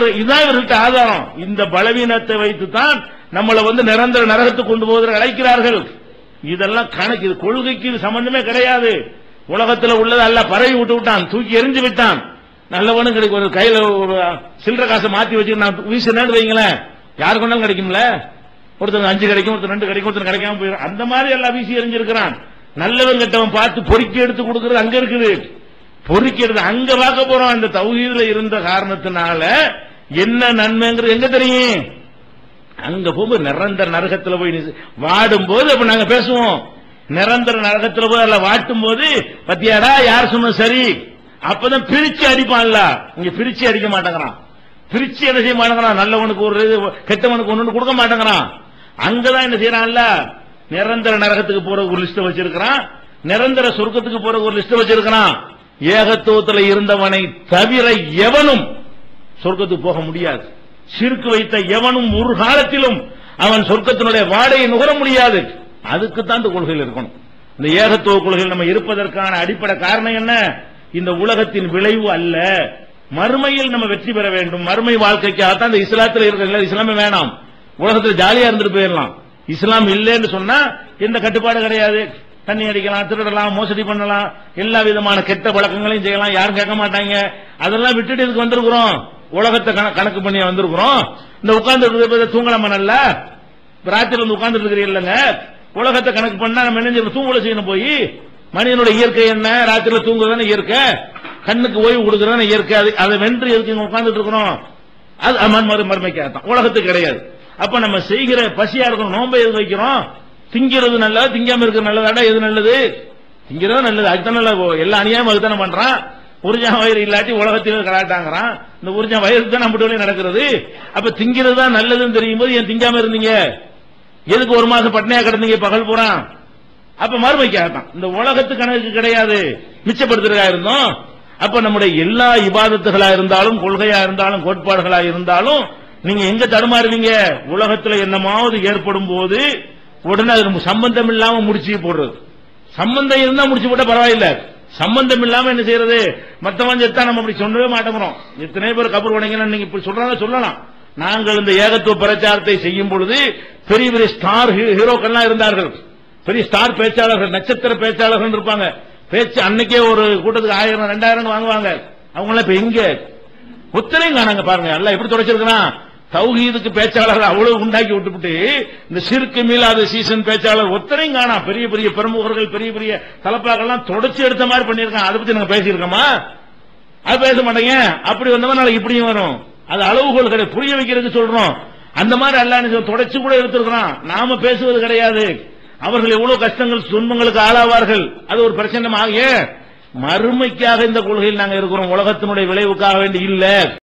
இவர் இதான் இவர்கிட்ட ஆதாரம். இந்த பலவீனத்தை வைத்து தான் நம்மளை வந்து நிரந்தர நரகத்துக்கு கொண்டு போவதற்கு அழைக்கிறார்கள். இதெல்லாம் கணக்கு இது கொள்கைக்கு இது சம்பந்தமே கிடையாது. உலகத்துல உள்ளது அல்ல பரவி விட்டு விட்டான் தூக்கி எரிஞ்சு விட்டான். நல்லவனும் கிடைக்கும். ஒரு கையில ஒரு சில்லற காசை மாத்தி வச்சு நான் வீசினேன்னு வைங்களேன். யாருக்கு வேணாலும் கிடைக்கும்ல? ஒருத்தர் அஞ்சு கிடைக்கும் ஒருத்தர் ரெண்டு கிடைக்கும் ஒருத்தர் கிடைக்காம போயிடும். அந்த மாதிரி எல்லாம் வீசி எரிஞ்சிருக்கிறான் நல்லவன் கிட்டவன் பார்த்து பொறுக்கி எடுத்து கொடுக்கறது அங்க இருக்குது. பொறுக்கிறது அங்க பார்க்க போறோம். அந்த தௌஹீதுல இருந்த காரணத்தினால என்ன நன்மைங்கிறது எங்க தெரியும்? அங்க போகும்போது நிரந்தர நரகத்தில் போய் வாடும் போது அப்ப நாங்க பேசுவோம். நிரந்தர நரகத்தில் போய் அதில் வாட்டும் போது பத்தியாடா யார் சொன்ன சரி? அப்பதான் பிரிச்சு அடிப்பான்ல. இங்க பிரிச்சு அடிக்க மாட்டேங்கிறான். பிரிச்சு என்ன செய்ய மாட்டேங்கிறான்? நல்லவனுக்கு ஒரு இது கெட்டவனுக்கு ஒன்னு கொடுக்க மாட்டேங்கிறான். அங்கதான் என்ன செய்யறான்ல? நிரந்தர நரகத்துக்கு போற ஒரு லிஸ்ட் வச்சிருக்கிறான். நிரந்தர சொர்க்கத்துக்கு போற ஒரு லிஸ்ட் வச்சிருக்கிறான். ஏகத்துவத்தில் இருந்தவனை தவிர எவனும் சொர்க்கத்துக்கு போக முடியாது. சிறுக்கு வைத்த எவனும் ஒரு காலத்திலும் அவன் சொர்க்கத்தினுடைய வாடையை நுகர முடியாது. அதுக்கு தான் இந்த கொள்கையில் இருக்கணும். இந்த ஏகத்துவ கொள்கையில் நம்ம இருப்பதற்கான அடிப்படை காரணம் என்ன? இந்த உலகத்தின் விளைவு அல்ல. மறுமையில் நம்ம வெற்றி பெற வேண்டும். மறுமை வாழ்க்கைக்காகத்தான் இந்த இஸ்லாத்தில் இருக்கிற இஸ்லாமே வேணாம். உலகத்தில் ஜாலியா இருந்துட்டு போயிடலாம். இஸ்லாம் இல்லைன்னு சொன்னா எந்த கட்டுப்பாடு கிடையாது. தண்ணி அடிக்கலாம் திருடலாம் மோசடி பண்ணலாம். எல்லா விதமான கெட்ட பழக்கங்களையும் செய்யலாம். யாரும் கேட்க மாட்டாங்க. அதெல்லாம் விட்டுட்டு இதுக்கு வந்திருக்கிறோம். உலகத்தை கணக்கு பண்ணி வந்திருக்கிறோம். இந்த உட்கார்ந்து தூங்கலாமா நல்லா ராத்திரி வந்து உட்கார்ந்து இருக்கிறீங்க உலகத்தை கணக்கு பண்ணா நம்ம என்ன தூங்கல செய்யணும் போய். மனிதனுடைய இயற்கை என்ன? ராத்திரில தூங்குறதான இயற்கை. கண்ணுக்கு ஓய்வு கொடுக்கறதான இயற்கை. அது அதை வென்று எதுக்கு உட்கார்ந்துட்டு இருக்கிறோம் அது அமன் மறு மறுமைக்காகத்தான். உலகத்துக்கு கிடையாது. அப்ப நம்ம செய்கிற பசியா இருக்கணும். நோன்பை எது வைக்கிறோம்? திங்கிறது நல்லதா திங்காம இருக்கிற நல்லதாடா எது நல்லது? திங்கிறது நல்லது. அதுதான் நல்லது. எல்லா அநியாயம் அதுதானே பண்றான். உறிஞ்சா வயிறு இல்லாட்டி உலகத்தில் கலாட்டாங்கிறான் இந்த உறிஞ்சா வயிறு தான் நம்ம நடக்கிறது. அப்ப திங்கிறது தான் நல்லதுன்னு தெரியும் போது ஏன் திங்காம இருந்தீங்க? எதுக்கு ஒரு மாசம் பட்னையா கிடந்தீங்க? பகல் பூரா. அப்ப மறுமைக்காகத்தான். இந்த உலகத்து கணக்கு கிடையாது. மிச்சப்படுத்துறதா இருந்தோம். அப்ப நம்முடைய எல்லா இபாதத்துகளா இருந்தாலும் கொள்கையா இருந்தாலும் கோட்பாடுகளா இருந்தாலும் நீங்க எங்க தடுமாறுவீங்க? உலகத்துல என்னமாவது ஏற்படும் போது உடனே அது நம்ம சம்பந்தம் இல்லாம முடிச்சு போடுறது. சம்பந்தம் இருந்தா முடிச்சு போட்டா பரவாயில்ல. சம்பந்தம் இல்லாம என்ன செய்யறது? மத்தவன் செத்தா நம்ம அப்படி சொல்லவே மாட்டோம் எத்தனை பேர் கபர் உடைங்கன்னு நீங்க இப்படி சொல்றாங்க சொல்லலாம். நாங்கள் இந்த ஏகத்துவ பிரச்சாரத்தை செய்யும் பொழுது பெரிய பெரிய ஸ்டார் ஹீரோக்கள்லாம் இருந்தார்கள். பெரிய ஸ்டார் பேச்சாளர்கள் நட்சத்திர பேச்சாளர்கள் இருப்பாங்க. பேச்சு அன்னைக்கே ஒரு கூட்டத்துக்கு ஆயிரம் ரெண்டாயிரம் வாங்குவாங்க. அவங்க எல்லாம் இப்ப எங்க? ஒத்தனையும் காணாங்க பாருங்க. எல்லாம் எப்படி தொடச்சிருக்கிறான் தௌஹீதுக்கு பேச்சாளர் அவ்வளவு உண்டாக்கி விட்டுவிட்டு இந்த சிறுக்கு மீளாத சீசன் பேச்சாளர் ஒத்தனையும் காணா. பெரிய பெரிய பிரமுகர்கள் பெரிய பெரிய தலப்பாக்கள்லாம் தொடச்சு எடுத்த மாதிரி பண்ணியிருக்கான் அதை பத்தி நாங்க பேசியிருக்கோமா? அது பேச மாட்டேங்க. அப்படி வந்தவன் நாளைக்கு இப்படியும் வரும். அது அளவுகோல் கிடையாது. புரிய வைக்கிறதுக்கு சொல்றோம். அந்த மாதிரி அல்ல தொடச்சு கூட எடுத்திருக்கிறான். நாம பேசுவது கிடையாது. அவர்கள் எவ்வளவு கஷ்டங்கள் துன்பங்களுக்கு ஆளாவார்கள். அது ஒரு பிரச்சனை. ஆகிய மறுமைக்காக இந்த கொள்கையில் நாங்கள் இருக்கிறோம். உலகத்தினுடைய விளைவுக்காக வேண்டி இல்லை.